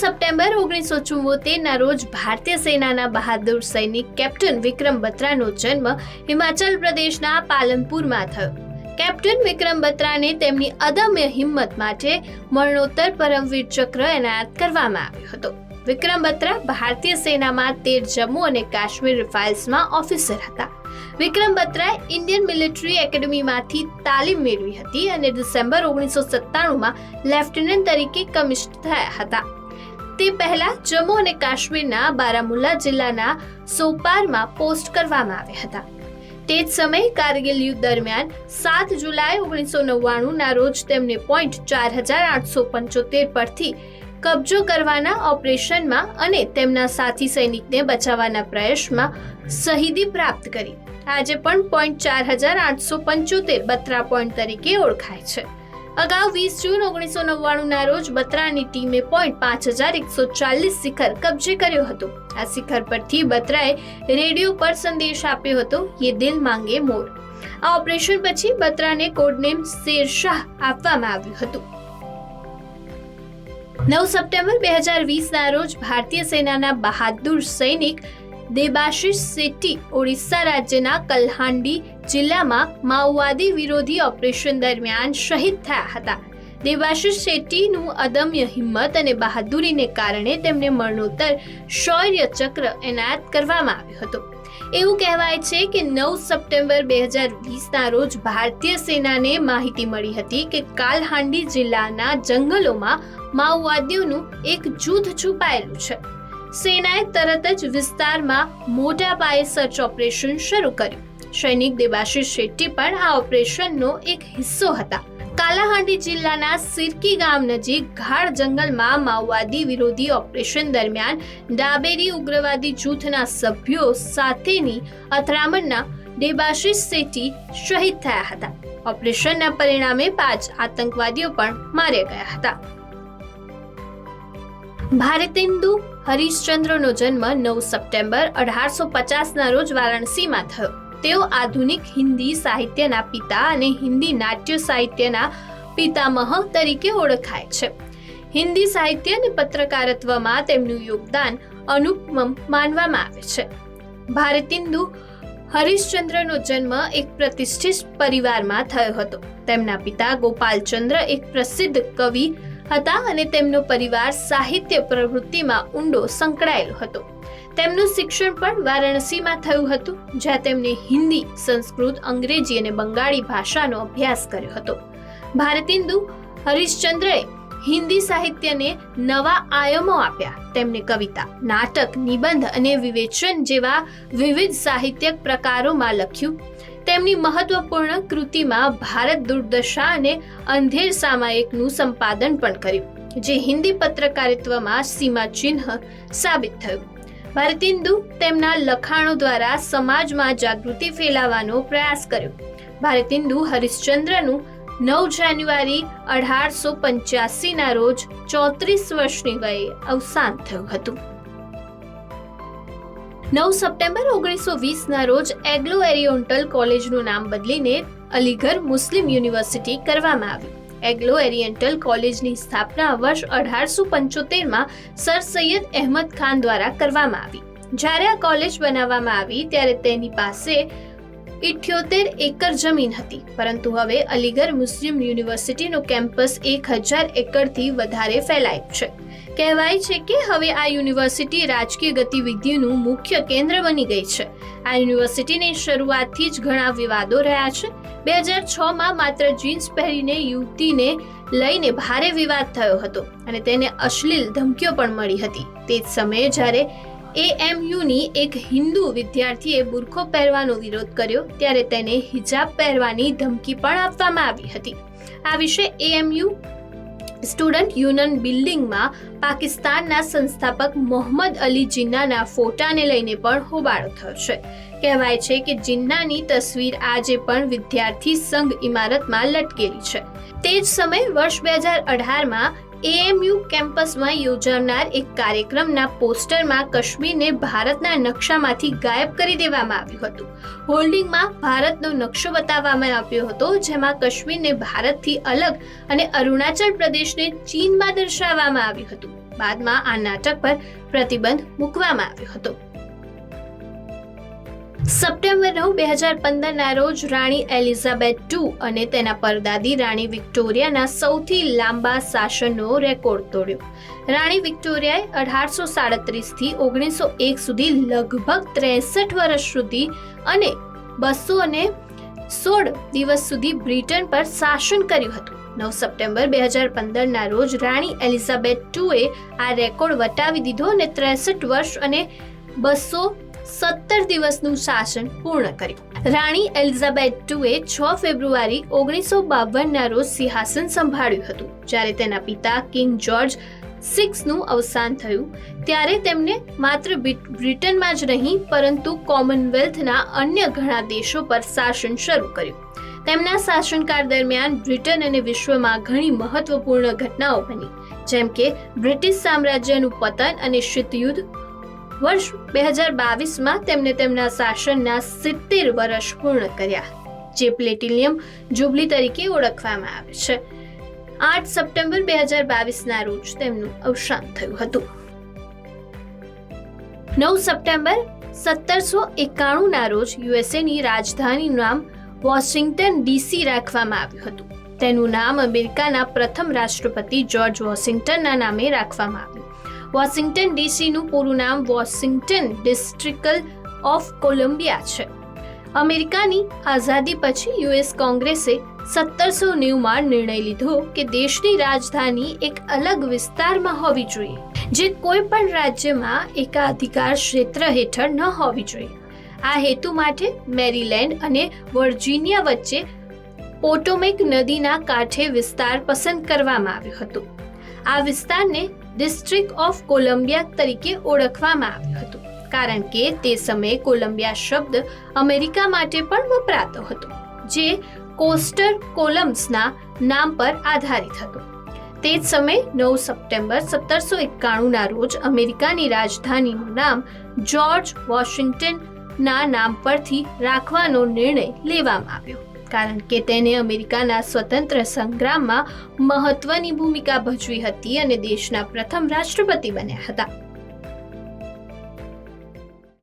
September ઓગણીસો ચુમ્મોતેરના રોજ ભારતીય સેનાના બહાદુર સૈનિક કેપ્ટન વિક્રમ બત્રાનો જન્મ હિમાચલ પ્રદેશના પાલનપુરમાં થયો. કેપ્ટન વિક્રમ બત્રાને તેમની અદમ્ય હિંમત માટે મરણોત્તર પરમવીર ચક્ર એનાયત કરવામાં આવ્યો હતો. વિક્રમ બત્રા ભારતીય સેનામાં તેર જમ્મુ અને કાશ્મીર રિફાઇલ્સમાં ઓફિસર હતા. વિક્રમ બત્રાએ ઇન્ડિયન મિલિટરી એકેડમીમાંથી તાલીમ મેળવી હતી અને ડિસેમ્બર ઓગણીસો સત્તાણુંમાં લેફ્ટનન્ટ તરીકે કમિશન થયા હતા. તે પહેલા જમ્મુ અને કાશ્મીરના બારામુલ્લા જિલ્લાના સોપારમાં પોસ્ટ કરવામાં આવ્યા હતા. તે જ સમયે કારગિલ યુદ્ધ દરમિયાન સાત જુલાઈ ઓગણીસો નવ્વાણુંના રોજ તેમને પોઈન્ટ ચાર હજાર આઠસો પંચોતેર પરથી કબજો કરવાના ઓપરેશનમાં અને તેમના સાથી સૈનિકને બચાવવાના પ્રયાસમાં શહીદી પ્રાપ્ત કરી. આજે પણ પોઈન્ટ ચાર હજાર આઠસો પંચોતેર બત્રા પોઈન્ટ તરીકે ઓળખાય છે. અગાઉ વીસ જૂન ઓગણીસો નવ્વાણુંના રોજ બત્રાની ટીમે પોઈન્ટ પાંચ હજાર એકસો ચાલીસ શિખર કબજે કર્યો હતો. આ શિખર પરથી બત્રાએ રેડિયો પર સંદેશ આપ્યો હતો, યે દિલ માંગે મોર. આ ઓપરેશન પછી બત્રાને કોડનેમ શેરશાહ આપવામાં આવ્યું હતું. નવ સપ્ટેમ્બર બે હજાર વીસના રોજ ભારતીય સેનાના બહાદુર સૈનિક દેબાશિષ શેટ્ટી ઓડિશા રાજ્યના કલ્હાંડી જિલ્લામાં માઓવાદી વિરોધી ઓપરેશન દરમિયાન શહીદ થયા હતા. દેબાશિષ શેટ્ટીનું અદમ્ય હિંમત અને બહાદુરીને કારણે તેમને મરણોત્તર શૌર્ય ચક્ર એનાયત કરવામાં આવ્યો હતો. એવું કહેવાય છે કે નવ સપ્ટેમ્બર બે હજાર વીસના રોજ ભારતીય સેનાને માહિતી મળી હતી કે કાલહાંડી જિલ્લાના જંગલોમાં માઓવાદીઓનું એક જૂથ છુપાયેલું છે. સેનાએ તરત જ વિસ્તારમાં મોટા પાયે સર્ચ ઓપરેશન શરૂ કર્યું. સૈનિક દેવાશીષ શેટ્ટી પણ આ ઓપરેશનનો એક હિસ્સો હતા. કાલાહાંડી જિલ્લાના સિરકી ગામ નજીક ગાઢ જંગલમાં માઓવાદી વિરોધી ઓપરેશન દરમિયાન ડાબેરી ઉગ્રવાદી જૂથના સભ્યો સાથેની અથડામણના દેબાશીષ શેટ્ટી શહીદ થયા હતા. ઓપરેશનના પરિણામે પાંચ આતંકવાદીઓ પણ માર્યા ગયા હતા. ભારતેન્દુ હરિશ્ચંદ્રનો જન્મ નવ સપ્ટેમ્બર અઢારસો પચાસના રોજ વારાણસીમાં થયો. તેઓ આધુનિક હિન્દી સાહિત્યના પિતા અને હિન્દી નાટ્ય સાહિત્યના પિતામહ તરીકે ઓળખાય છે. હિન્દી સાહિત્ય અને પત્રકારત્વમાં તેમનું યોગદાન અનુપમ માનવામાં આવે છે. ભારતેન્દુ હરીશચંદ્રનો જન્મ એક પ્રતિષ્ઠિત પરિવારમાં થયો હતો. તેમના પિતા ગોપાલચંદ્ર, એક પ્રસિદ્ધ કવિ હતા અને તેમનો પરિવાર સાહિત્ય પ્રવૃત્તિમાં ઊંડો સંકળાયેલો હતો. તેમનું શિક્ષણ પણ વારાણસીમાં થયું હતું, જ્યાં તેમણે હિન્દી, સંસ્કૃત, અંગ્રેજી અને બંગાળી ભાષાનો અભ્યાસ કર્યો હતો. ભારતેન્દુ હરિશ્ચંદ્રએ હિન્દી સાહિત્યને નવા આયામો આપ્યા. તેમને કવિતા, નાટક, નિબંધ અને વિવેચન જેવા વિવિધ સાહિત્યક પ્રકારોમાં લખ્યું. તેમની મહત્વપૂર્ણ કૃતિમાં ભારત દુર્દશા અને અંધેર સામાયિકનું સંપાદન પણ કર્યું, જે હિન્દી પત્રકારિત્વમાં સીમાચિહ્ન સાબિત થયું. ભારતેન્દુ તેમના લખાણો દ્વારા સમાજમાં જાગૃતિ ફેલાવવાનો પ્રયાસ કર્યો. ભારતેન્દુ હરિશ્ચંદ્રનું નવ જાન્યુઆરી અઢારસો પંચ્યાસીના રોજ ચોત્રીસ વર્ષની વયે અવસાન થયું હતું. નવ સપ્ટેમ્બર ઓગણીસો વીસના રોજ એગ્લો એરિયોન્ટલ કોલેજનું નામ બદલીને અલીગઢ મુસ્લિમ યુનિવર્સિટી કરવામાં આવ્યું એગ્લો એરિયન્ટલ કોલેજની સ્થાપના વર્ષ અઢારસો પંચોતેરમાં સર સૈયદ અહેમદ ખાન દ્વારા કરવામાં આવી. જ્યારે આ કોલેજ બનાવવામાં આવી, ત્યારે તેની પાસે ઇઠ્યોતેર એકર જમીન હતી. પરંતુ હવે અલીગઢ મુસ્લિમ યુનિવર્સિટીનું કેમ્પસ એક હજાર એકરથી વધારે ફેલાયું છે. કહેવાય છે કે હવે આ યુનિવર્સિટી રાજકીય ગતિવિધિનું મુખ્ય કેન્દ્ર બની ગઈ છે. આ યુનિવર્સિટીની શરૂઆતથી જ ઘણા વિવાદો રહ્યા છે. બે હજાર છમાં માત્ર જીન્સ પહેરીને યુવતીને લઈને ભારે વિવાદ થયો હતો અને તેને અશ્લીલ ધમકીઓ પણ મળી હતી. તે જ સમયે જ્યારે એએમયુની એક હિન્દુ વિદ્યાર્થીએ બુરખો પહેરવાનો વિરોધ કર્યો ત્યારે તેને હિજાબ પહેરવાની ધમકી પણ આપવામાં આવી હતી. આ વિશે એએમયુ સ્ટુડન્ટ યુનિયન બિલ્ડિંગમાં પાકિસ્તાનના સંસ્થાપક મોહમ્મદ અલી જિન્નાના ફોટાને લઈને પણ હોબાળો થયો છે. કહેવાય છે કે જિન્નાની તસવીર આજે પણ વિદ્યાર્થી સંઘ ઇમારતમાં લટકેલી છે. તે જ સમયે વર્ષ બે હજાર અઢારમાં એએમયુ કેમ્પસમાં યોજાનાર એક કાર્યક્રમના પોસ્ટરમાં કાશ્મીરને ભારતના નકશામાંથી ગાયબ કરી દેવામાં આવ્યું હતું. હોલ્ડિંગમાં ભારતનો નકશો બતાવવામાં આવ્યો હતો, જેમાં કાશ્મીરને ભારતથી અલગ અને અરુણાચલ પ્રદેશને ચીનમાં દર્શાવવામાં આવ્યું હતું. બાદમાં આ નાટક પર પ્રતિબંધ મૂકવામાં આવ્યો હતો. સપ્ટેમ્બર નવ, બે હજાર પંદરના રોજ રાણી એલિઝાબેથ ટુ અને તેના પરદાદી રાણી વિક્ટોરિયાના સૌથી લાંબા શાસનનો રેકોર્ડ તોડ્યો. રાણી વિક્ટોરિયાએ અઢારસો સાડત્રીસથી ઓગણીસો એક સુધી લગભગ ત્રેસઠ વર્ષ સુધી અને બસો અને સોળ દિવસ સુધી બ્રિટન પર શાસન કર્યું હતું. નવ સપ્ટેમ્બર, બે હજાર પંદરના રોજ રાણી એલિઝાબેથ ટુએ આ રેકોર્ડ વટાવી દીધો અને ત્રેસઠ વર્ષ અને બસો સત્તર દિવસનું શાસન પૂર્ણ કર્યું. રાણી એલિઝાબેથ ટુએ છ ફેબ્રુઆરી ઓગણીસો બાવનના રોજ સિંહાસન સંભાળ્યું હતું. જ્યારે તેના પિતા કિંગ જ્યોર્જ સિક્સનું અવસાન થયું, ત્યારે તેમને માત્ર બ્રિટનમાં જ નહીં, પરંતુ કોમનવેલ્થના અન્ય ઘણા દેશો પર શાસન શરૂ કર્યું. તેમના શાસનકાળ દરમિયાન બ્રિટન અને વિશ્વમાં ઘણી મહત્વપૂર્ણ ઘટનાઓ બની, જેમ કે બ્રિટિશ સામ્રાજ્યનું પતન અને શીતયુદ્ધ વર્ષ બે હજાર બાવીસમાં તેમને તેમના શાસનના સિત્તેર વર્ષ પૂર્ણ કર્યા, જે પ્લેટિનિયમ જુબલી તરીકે ઓળખવામાં આવે છે. આઠ સપ્ટેમ્બર બે હજાર બાવીસના રોજ તેમનું અવસાન થયું હતું. નવ સપ્ટેમ્બર સત્તરસો એકાણુંના રોજ યુએસએની રાજધાની નામ વોશિંગ્ટન ડીસી રાખવામાં આવ્યું હતું. તેનું નામ અમેરિકાના પ્રથમ રાષ્ટ્રપતિ જ્યોર્જ વોશિંગ્ટનના નામે રાખવામાં આવ્યું વોશિંગ્ટન ડીસીનું પૂરું નામ વોશિંગ્ટન ડિસ્ટ્રિકલ ઓફ કોલંબિયા છે. અમેરિકાની આઝાદી પછી યુએસ કોંગ્રેસે સત્તરસો નેવુંમાં નિર્ણય લીધો કે દેશની રાજધાની એક અલગ વિસ્તારમાં હોવી જોઈએ, જે કોઈ પણ રાજ્યમાં એકાધિકાર ક્ષેત્ર હેઠળ ન હોવી જોઈએ. આ હેતુ માટે મેરીલેન્ડ અને વર્જિનિયા વચ્ચે પોટોમેક નદીના કાંઠે વિસ્તાર પસંદ કરવામાં આવ્યો હતો. આ વિસ્તારને ડિસ્ટ્રિક્ટ ઓફ કોલંબિયા તરીકે ઓળખવામાં આવ્યું હતું. કારણ કે તે સમયે કોલંબિયા શબ્દ અમેરિકા માટે પણ વપરાતો હતો, જે કોસ્ટર કોલમ્સના નામ પર આધારિત હતો. તે જ સમયે નવ સપ્ટેમ્બર સત્તરસો એકાણુંના રોજ અમેરિકાની રાજધાનીનું નામ જ્યોર્જ વોશિંગ્ટનના નામ પરથી રાખવાનો નિર્ણય લેવામાં આવ્યો. કારણ કે તેને અમેરિકાના સ્વતંત્ર સંગ્રામમાં મહત્વની ભૂમિકા ભજવી હતી અને દેશના પ્રથમ રાષ્ટ્રપતિ બન્યા હતા.